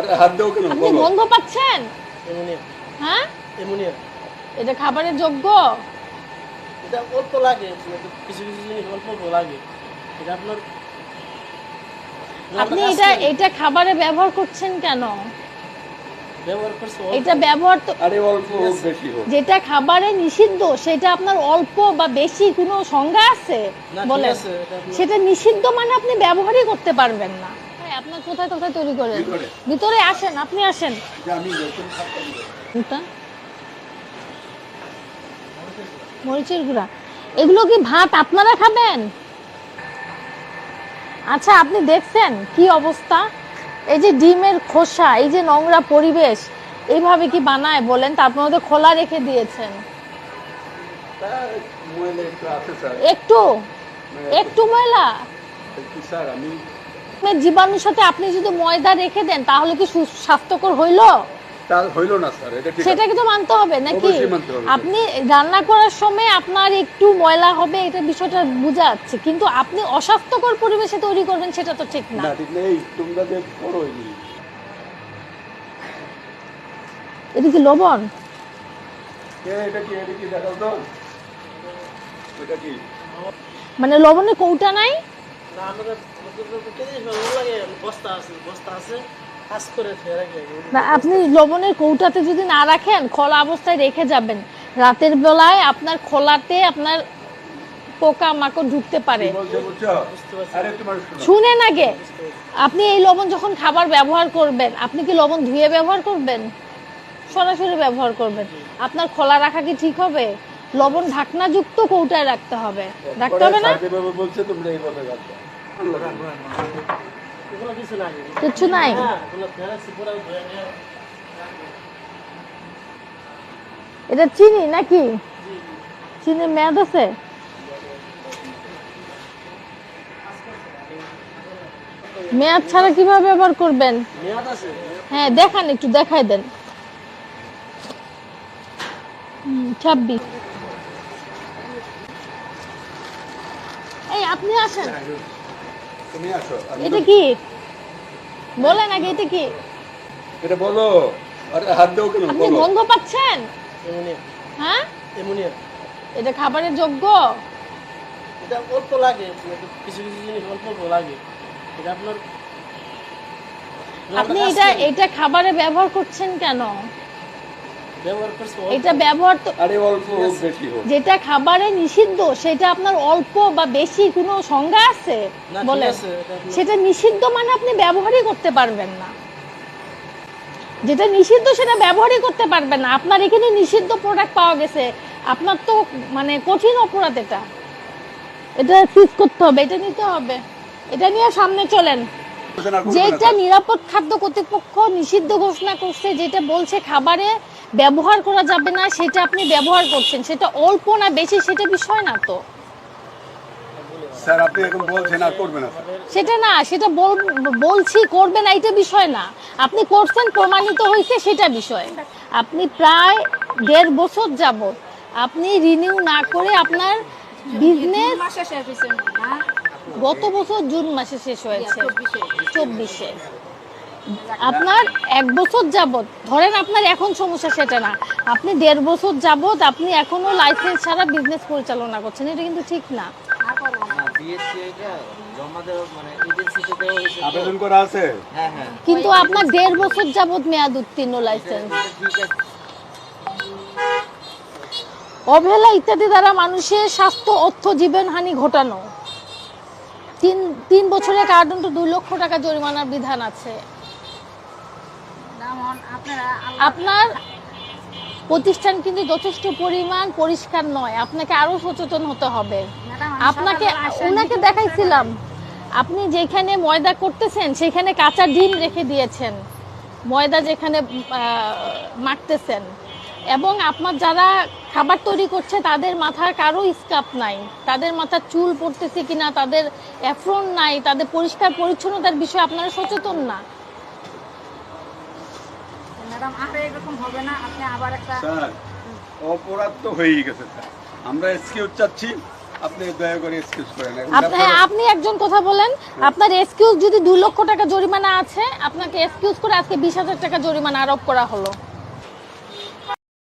আরে হাত দাও কেন? আপনি গন্ধ পাচ্ছেন? অ্যামোনিয়া হ্যাঁ? অ্যামোনিয়া এটা খাবারের যোগ্য? এটা অল্প লাগে কিছু কিছু জিনিস অল্প অল্প লাগে। এটা আপনার আপনি এটা এটা খাবারে ব্যবহার করছেন কেন? এটা ব্যবহার তো আরে অল্প বেশি হোক। যেটা খাবারে নিষিদ্ধ সেটা আপনার অল্প বা বেশি কোনো সংজ্ঞা আছে? আপনার সেটা নিষিদ্ধ মানে আপনি ব্যবহারই করতে পারবেন না। ভাই, আপনার কোথায় কোথায় তৈরি করেন? ভিতরে। আসেন আপনি আসেন। এটা মরিচের গুঁড়া। এগুলো কি ভাত আপনারা খাবেন? আচ্ছা আপনি দেখছেন কি অবস্থা? এই যে ডিমের খোসা এই যে নোংরা পরিবেশ এইভাবে কি বানায় বলেন? তারপর মধ্যে খোলা রেখে দিয়েছেন। একটু একটু? একটু ময়লা? ডিমের জীবাণুর সাথে আপনি যদি ময়দা রেখে দেন তাহলে কি সু- স্বাস্থ্যকর হইল? তা হইল না স্যার এটা ঠিক সেটাকে তো মানতে হবে নাকি। আপনি রান্না করার সময় আপনার একটু ময়লা হবে এটা বিষয়টা বোঝা যাচ্ছে। কিন্তু আপনি অস্বাস্থ্যকর পরিবেশে তৈরি করবেন সেটা তো ঠিক না। না ঠিক তোমরা যে বড় এটা কি লবণ? এটা কি এটা কি দেখাও তো। এটা কি? মানে লবণের কৌটা নাই? না আমাদের না আপনি লবণের কৌটাতে যদি না রাখেন খোলা অবস্থায় রেখে যাবেন। রাতের বেলায় আপনার খোলাতে আপনার পোকা মাকড় ঢুকতে পারে। শুনেন আগে আপনি এই লবণ যখন খাবার ব্যবহার করবেন আপনি কি লবণ ধুয়ে ব্যবহার করবেন? সরাসরি ব্যবহার করবেন। আপনার খোলা রাখা কি ঠিক হবে? লবণ ঢাকনাযুক্ত কৌটায় রাখতে হবে। রাখতে হবে না? কিছু নাই? এটা চিনি নাকি? চিনি মেয়াদ আছে? মেয়াদ ছাড়া কীভাবে ব্যবহার করবেন? হ্যাঁ দেখান একটু, দেখাই দেন। ছাব্বিশ। এই, আপনি আসেন। তুমি আসো এটা কি? বলেন আগে এটা কি? এটা বলো। আরে হাত দাও কেন? আপনি গন্ধ পাচ্ছেন? অ্যামোনিয়া হ্যাঁ? অ্যামোনিয়া এটা খাবারের যোগ্য? এটা অল্প লাগে। কিছু কিছু জিনিস অল্প অল্প লাগে। এটা আপনার আপনি এটা এটা খাবারে ব্যবহার করছেন কেন? এটা ব্যবহার তো যেটা খাবারে নিষিদ্ধ সেটা আপনার অল্প বা বেশি কোনো সংজ্ঞা আছে? আপনার সেটা নিষিদ্ধ মানে আপনি ব্যবহারই করতে পারবেন না। যেটা নিষিদ্ধ সেটা ব্যবহারই করতে পারবেন না। আপনার এখানে নিষিদ্ধ প্রোডাক্ট পাওয়া গেছে। আপনার তো মানে কঠিন অপরাধ এটা। এটা সিজ করতে হবে এটা নিতে হবে। এটা নিয়ে সামনে চলেন। যেটা নিরাপদ খাদ্য কর্তৃপক্ষ নিষিদ্ধ ঘোষণা করছে যেটা বলছে খাবারে ব্যবহার করা যাবে না সেটা আপনি ব্যবহার করছেন। সেটা অল্প না বেশি সেটা বিষয় না তো। স্যার আপনি এখন বলছেন আর করবে না সেটা না সেটা বলছি করবেন না এটা বিষয় না। আপনি করছেন প্রমাণিত হয়েছে সেটা বিষয়। আপনি প্রায় দেড় বছর যাবত আপনি রিনিউ না করে আপনার বিজনেস মাসে শেষ হয়েছে। না গত বছর জুন মাসে শেষ হয়েছে। চব্বিশে। আপনার এক বছর যাবত ধরেন আপনার এখন সমস্যা সেটা না আপনি দেড় বছর যাবত আপনি এখনও লাইসেন্স ছাড়া বিজনেস পরিচালনা করছেন এটা কিন্তু ঠিক না। মানে এজেন্সিতে দেওয়া হয়েছে। তো। আবেদন করা আছে? হ্যাঁ হ্যাঁ। কিন্তু আপনার দেড় বছর যাবত মেয়াদ উত্তীর্ণ লাইসেন্স অবহেলা ইত্যাদি দ্বারা মানুষের স্বাস্থ্য অর্থ জীবনহানি ঘটানো। তিন তিন বছরের কারাদণ্ড দুই লক্ষ টাকা জরিমানার বিধান আছে। আপনারা প্রতিষ্ঠান কিন্তু যথেষ্ট পরিমাণ পরিষ্কার নয়। আপনাকে আরও সচেতন হতে হবে। আপনাকে ওনাকে দেখাইছিলাম। আপনি যেখানে ময়দা করতেছেন সেখানে কাঁচা ডিম রেখে দিয়েছেন। ময়দা যেখানে মাখতেছেন। এবং আপনার যারা খাবার তৈরি করছে তাদের মাথার কারও স্কাপ নাই। তাদের মাথার চুল পড়তেছে কিনা তাদের অ্যাফ্রন নাই তাদের পরিষ্কার পরিচ্ছন্নতার বিষয়ে আপনারা সচেতন না। ম্যাডাম আর এরকম হবে না আপনি আবার একটা স্যার অপরাধ তো হয়েই গেছে স্যার। আমরা এক্সকিউজ চাচ্ছি আপনি দয়া করে এক্সকিউজ করেন। আপনি হ্যাঁ, আপনি একজন কথা বলেন আপনার এক্সকিউজ যদি 2 লক্ষ টাকা জরিমানা আছে আপনাকে এক্সকিউজ করে আজকে বিশ হাজার টাকা জরিমানা আরোপ করা হলো।